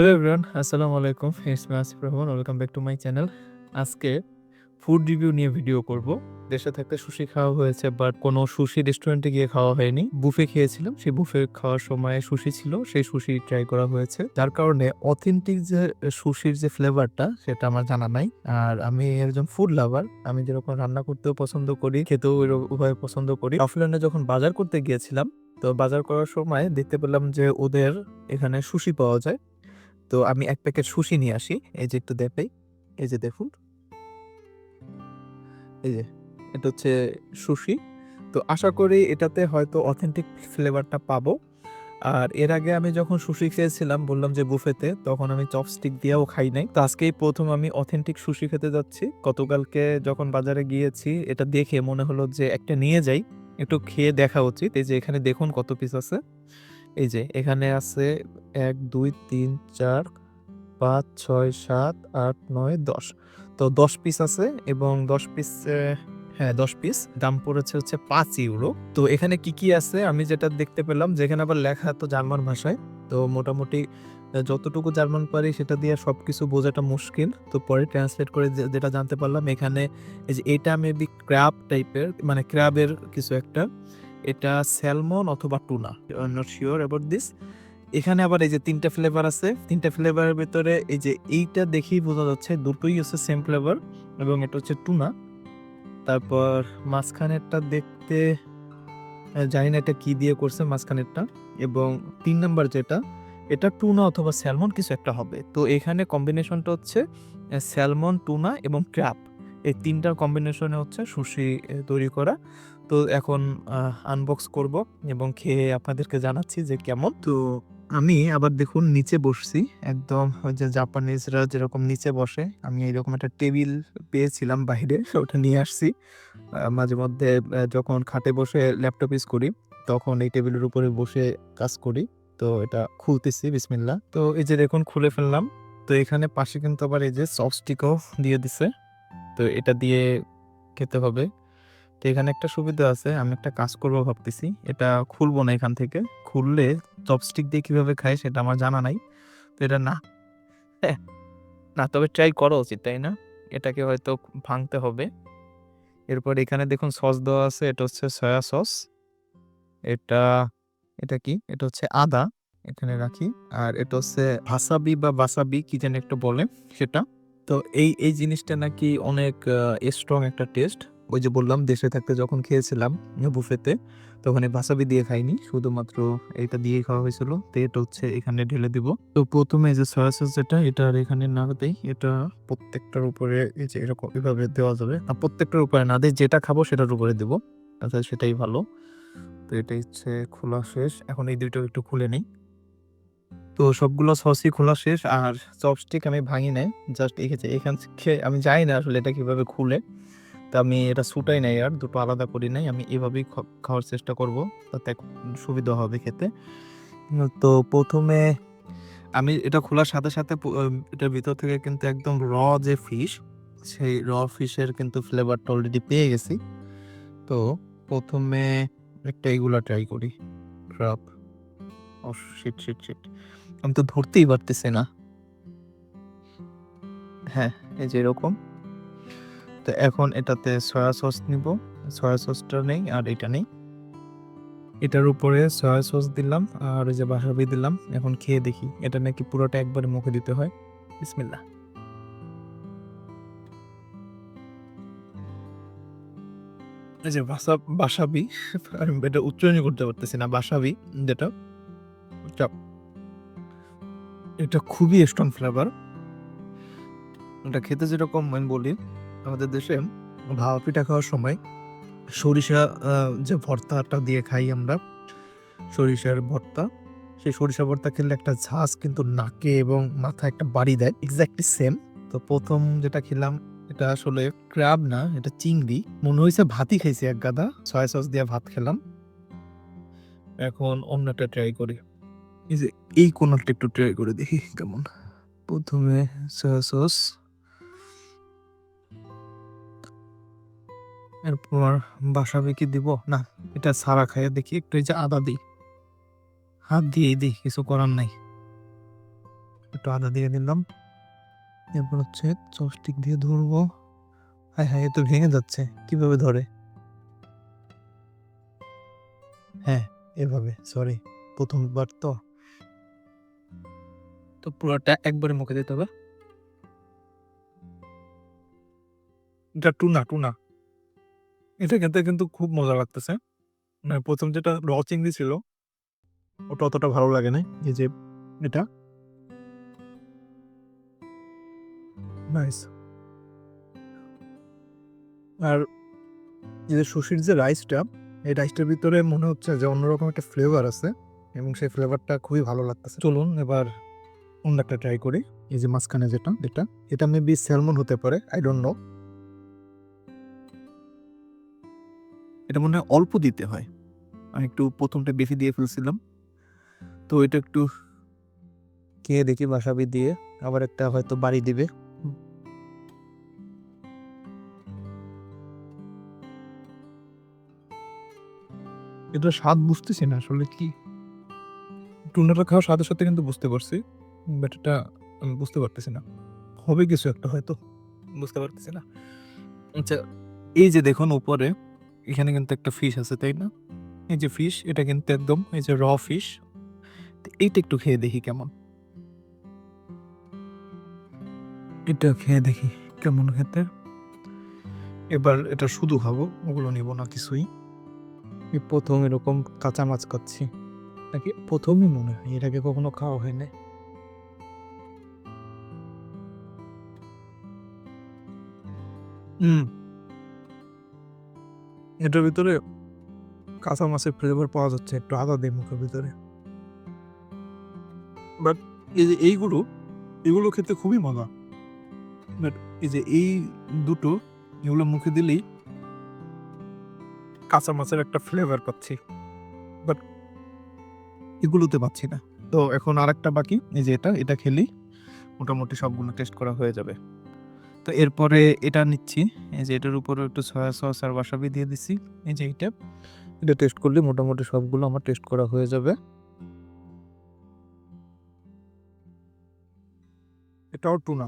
Hello everyone আসসালামু আলাইকুম it's me Asif Rahman welcome back to my channel আজকে food review নিয়ে video করব। দেশে থাকতে সুশি খাওয়া হয়েছে বাট কোনো সুশি রেস্টুরেন্টে গিয়ে খাওয়া হয়নি। বুফে খেয়েছিলাম, সেই বুফে খাওয়ার সময় সুশি ছিল, সেই সুশি ট্রাই করা হয়েছে। যার কারণে অথেন্টিক যে সুশির যে ফ্লেভারটা সেটা আমার জানা নাই। আর আমি একজন ফুড লাভার আমি যেরকম রান্না করতেও পছন্দ করি, খেতেও উভয় পছন্দ করি। অফলাইনে যখন বাজার করতে গিয়েছিলাম, তো বাজার করার সময় দেখতে পেলাম যে ওদের এখানে সুশি পাওয়া যায়। তো আমি এক প্যাকেট সুশি নিয়ে আসি। এই যে একটু দেখাই। এই যে দেখুন। এই যে, এটা হচ্ছে সুশি। তো আশা করি এটাতে হয়তো অথেন্টিক ফ্লেভারটা পাবো। আর এর আগে আমি যখন সুশি খেয়েছিলাম, বললাম যে বুফেতে, তখন আমি চপস্টিক দিয়েও খাই নাই। তো আজকেই প্রথম আমি অথেন্টিক সুশি খেতে যাচ্ছি। গতকালকে যখন বাজারে গিয়েছি, এটা দেখে মনে হলো যে একটা নিয়ে যাই। একটু খেয়ে দেখা উচিত। এই যে এখানে দেখুন কত পিস আছে। এই যে, এখানে আছে এক, দুই, তিন, চার, পাঁচ, ছয়, সাত, আট, নয়, দশ। তো দশ পিস আছে এবং দশ পিস হ্যাঁ দশ পিস দাম পড়েছে হচ্ছে পাঁচ ইউরো তো এখানে কি কি আছে? আমি যেটা দেখতে পেলাম যেখানে আবার লেখা তো জার্মান ভাষায়। তো মোটামুটি যতটুকু জার্মান পারি সেটা দিয়ে সব কিছু বোঝাটা মুশকিল। তো পরে ট্রান্সলেট করে যেটা জানতে পারলাম, এখানে এই যে, এটা মেবি ক্র্যাব টাইপের মানে ক্র্যাবের কিছু একটা। এটা স্যালমন অথবা tuna not sure about this এখানে আবার এই যে তিনটা ফ্লেভার আছে। তিনটা ফ্লেভারের ভিতরে এই যে এইটা দেখেই বোঝা যাচ্ছে দুটোই হচ্ছে সেম ফ্লেভার এবং এটা হচ্ছে টুনা তারপর মাঝখানেরটা দেখতে জানি না এটা কি দিয়ে করছে মাঝখানেরটা। এবং তিন নাম্বার যেটা, এটা টুনা অথবা স্যালমন কিছু একটা হবে। তো এখানে কম্বিনেশনটা হচ্ছে স্যালমন টুনা এবং ক্র্যাপ এই তিনটার কম্বিনেশনে হচ্ছে সুশি তৈরি করা। তো এখন আনবক্স করব এবং খেয়ে আপনাদেরকে জানাচ্ছি যে কেমন। তো আমি আবার দেখুন নিচে বসছি, একদম ওই যে জাপানিজরা যেরকম নিচে বসে, আমি এইরকম একটা টেবিল পেয়েছিলাম বাইরে, ওটা নিয়ে আসছি। মাঝে মধ্যে যখন খাটে বসে ল্যাপটপ ইউজ করি, তখন এই টেবিলের উপরে বসে কাজ করি, তো এটা খুলতেছি বিসমিল্লা তো এই যে দেখুন, খুলে ফেললাম, তো এখানে পাশে কিন্তু আবার এই যে চপস্টিকও দিয়ে দিছে, তো এটা দিয়ে খেতে হবে। তো এখানে একটা সুবিধা আছে আমি একটা কাজ করব ভাবতেছি। এটা খুলবো না এখান থেকে। খুললে চপস্টিক দিয়ে কীভাবে খায় সেটা আমার জানা নাই। তো এটা না। হ্যাঁ, না তবে ট্রাই করা উচিত তাই না? এটাকে হয়তো ভাঙতে হবে। এরপর এখানে দেখুন সস দেওয়া আছে এটা হচ্ছে সয়া সস এটা এটা কি? এটা হচ্ছে আদা এখানে রাখি। আর এটা হচ্ছে ভাসাবি বা বাসাবি কি যেন একটু বলে সেটা। তো এই এই জিনিসটা নাকি অনেক স্ট্রং একটা টেস্ট ওই যে বললাম, দেশে থাকতে যখন খেয়েছিলাম বুফেতে, তখন বাসাবি দিয়ে খাইনি। শুধুমাত্র এটা দিয়ে খাওয়া হয়েছিল। তো এটা হচ্ছে এখানে ঢেলে দিব। তো প্রথমে যে সয়া সস যেটা, এটা আর এখানে না দেই। এটা প্রত্যেকটার উপরে এই যে এরকম এভাবে দেওয়া যাবে। আর প্রত্যেকটার উপরে না দেয় যেটা খাব সেটার উপরে দেবো। আচ্ছা সেটাই ভালো। তো এটা হচ্ছে খোলা শেষ। এখন এই দুইটা একটু খুলে নেই। তো সবগুলো সসই খোলা শেষ। আর চপস্টিক আমি ভাঙি নাই। জাস্ট এঁকেছে এখান থেকে, আমি জানি না আসলে এটা কীভাবে খুলে। তো আমি এটা ছুটাই নাই আর, দুটো আলাদা করি নাই, আমি এভাবেই খাওয়ার চেষ্টা করব, তাতে সুবিধা হবে খেতে। তো প্রথমে আমি এটা খোলার সাথে সাথে এটার ভিতর থেকে কিন্তু একদম র যে ফিশ সেই র ফিশের কিন্তু ফ্লেভারটা অলরেডি পেয়ে গেছি। তো প্রথমে একটা এগুলা ট্রাই করি। ক্রাব ও শিট শিট শিট আমি তো ধরতেই পারতেছি না। হ্যাঁ এই যে এরকম। তো এখন এটাতে সয়া সস নিব। সয়া সসটা নেই আর এটা নেই। এটার উপরে সয়া সস দিলাম আর যে বাসাবি দিলাম। এখন খেয়ে দেখি, এটা নাকি পুরোটা একবারে মুখে দিতে হয়। বিসমিল্লাহ। এই যে বাসা বাসাবি আমি এটা উচ্চারণ করতে পারতেছি না বাসাবি যেটা। চাপ। এটা খুবই স্ট্রং ফ্লেভার এটা খেতে যেরকম আমি বলি আমাদের দেশে ভাপা পিঠা খাওয়ার সময় সরিষা যে ভর্তাটা দিয়ে খাই আমরা, সরিষার ভর্তা, সেই সরিষা ভর্তা খেলে একটা ঝাঁস কিন্তু নাকে এবং মাথায় একটা বাড়ি দেয় এক্স্যাক্টলি সেম তো প্রথম যেটা খেলাম, এটা আসলে ক্র্যাব না, এটা চিংড়ি। মনে হয়েছে ভাতই খাইছি এক গাদা সয়া সস দিয়ে ভাত খেলাম। এখন অন্যটা ট্রাই করি। এই যে এই কোনটা একটু ট্রাই করে দেখি কেমন। প্রথমে সয়া সস এরপর বাসা কি দিব। না, এটা সারা খাইয়ে দেখি, একটু এই যে আদা দিই। হাত দিয়েই দিই, কিছু করার নাই। একটু আদা দিয়ে দিলাম। এরপর হচ্ছে চপস্টিক দিয়ে ধরবো। হ্যাঁ হ্যাঁ তো ভেঙে যাচ্ছে, কীভাবে ধরে? হ্যাঁ এভাবে সরি প্রথমবার তো। তো পুরোটা একবারে মুখে দিতে হবে। এটা টুনা টুনা। এটা খেতে কিন্তু খুব মজা লাগতেছে। মানে প্রথম যেটা র চিংড়ি ছিল, ওটা অতটা ভালো লাগে না এই যে এটা। নাইস আর এই যে সুশির যে রাইসটা এই রাইসটার ভিতরে মনে হচ্ছে যে অন্যরকম একটা ফ্লেভার আছে এবং সেই ফ্লেভারটা খুবই ভালো লাগতেছে। চলুন এবার অন্য একটা ট্রাই করি। এই যে মাঝখানে যেটা, এটা এটা মেবি স্যালমন হতে পারে আই ডোন্ট নো এটা মনে হয় অল্প দিতে হয়। আমি একটু প্রথমটা বেশি দিয়ে ফেলছিলাম। তো এটা একটু খেয়ে দেখি বাসাবি দিয়ে। আবার একটা হয়তো বাড়ি দিবে। এটা স্বাদ বুঝতেছি না আসলে কি। টুনাটা খাওয়ার সাথে সাথে কিন্তু বুঝতে পারছি। বাট এটা আমি বুঝতে পারতেছি না। হবে কিছু একটা হয়তো। বুঝতে পারতেছি না। আচ্ছা এই যে দেখুন উপরে এখানে কিন্তু একটা ফিশ আছে, তাই না? এই যে ফিশ এটা কিন্তু একদম এই যে র ফিশ এইটা একটু খেয়ে দেখি কেমন। এটা খেয়ে দেখি কেমন খেতে। এবার এটা শুধু খাব, ওগুলো নিব না কিছুই। প্রথম এরকম কাঁচা মাছ খাচ্ছি। নাকি প্রথমই মনে হয়, এর আগে কখনো খাওয়া হয় না হুম। এটার ভিতরে কাঁচা মাছের ফ্লেভার পাওয়া যাচ্ছে, একটু আদা দিয়ে মুখের ভিতরে। বাট এই যে এইগুলো, এগুলো খেতে খুবই মজা। বাট এই যে এই দুটো, এগুলো মুখে দিলেই কাঁচা মাছের একটা ফ্লেভার পাচ্ছি। বাট এগুলোতে পাচ্ছি না। তো এখন আরেকটা বাকি, এই যে এটা এটা খেলেই মোটামুটি সবগুলো টেস্ট করা হয়ে যাবে। তো এরপরে এটা নিচ্ছি। এই যে এটার উপরে একটু সয়া সস আর ওয়াসাবি দিয়ে দিছি। এই যে এইটা। এটা টেস্ট করলে মোটামুটি সবগুলো আমার টেস্ট করা হয়ে যাবে। এটাও টুনা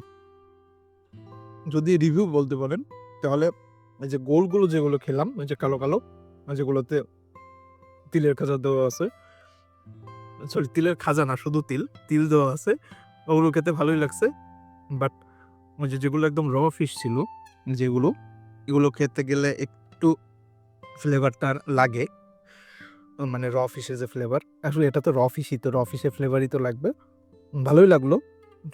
যদি রিভিউ বলতে বলেন তাহলে এই যে গোলগুলো যেগুলো খেলাম ওই যে কালো কালো যেগুলোতে তিলের খাজা দেওয়া আছে। সরি তিলের খাজা না, শুধু তিল। তিল দেওয়া আছে। ওগুলো খেতে ভালোই লাগছে। বাট যে যেগুলো একদম র ফিশ ছিল, যেগুলো, এগুলো খেতে গেলে একটু ফ্লেভারটা লাগে। মানে র ফিশের যে ফ্লেভার আসলে এটা তো র ফিশই তো র ফিশের ফ্লেভারই তো লাগবে। ভালোই লাগল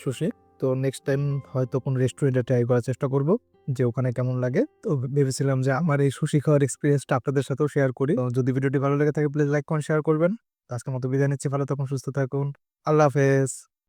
সুশি তো নেক্সট টাইম হয়তো কোন রেস্টুরেন্টে ট্রাই করার চেষ্টা করব, যে ওখানে কেমন লাগে। তো ভেবেছিলাম যে আমার এই সুশি খাওয়ার এক্সপিরিয়েন্সটা আপনাদের সাথেও শেয়ার করি। যদি ভিডিওটি ভালো লেগে থাকে প্লিজ লাইক কমেন্ট শেয়ার করবেন। আজকের মতো বিদায় নিচ্ছি। ভালো থাকুন, সুস্থ থাকুন। আল্লাহ হাফেজ।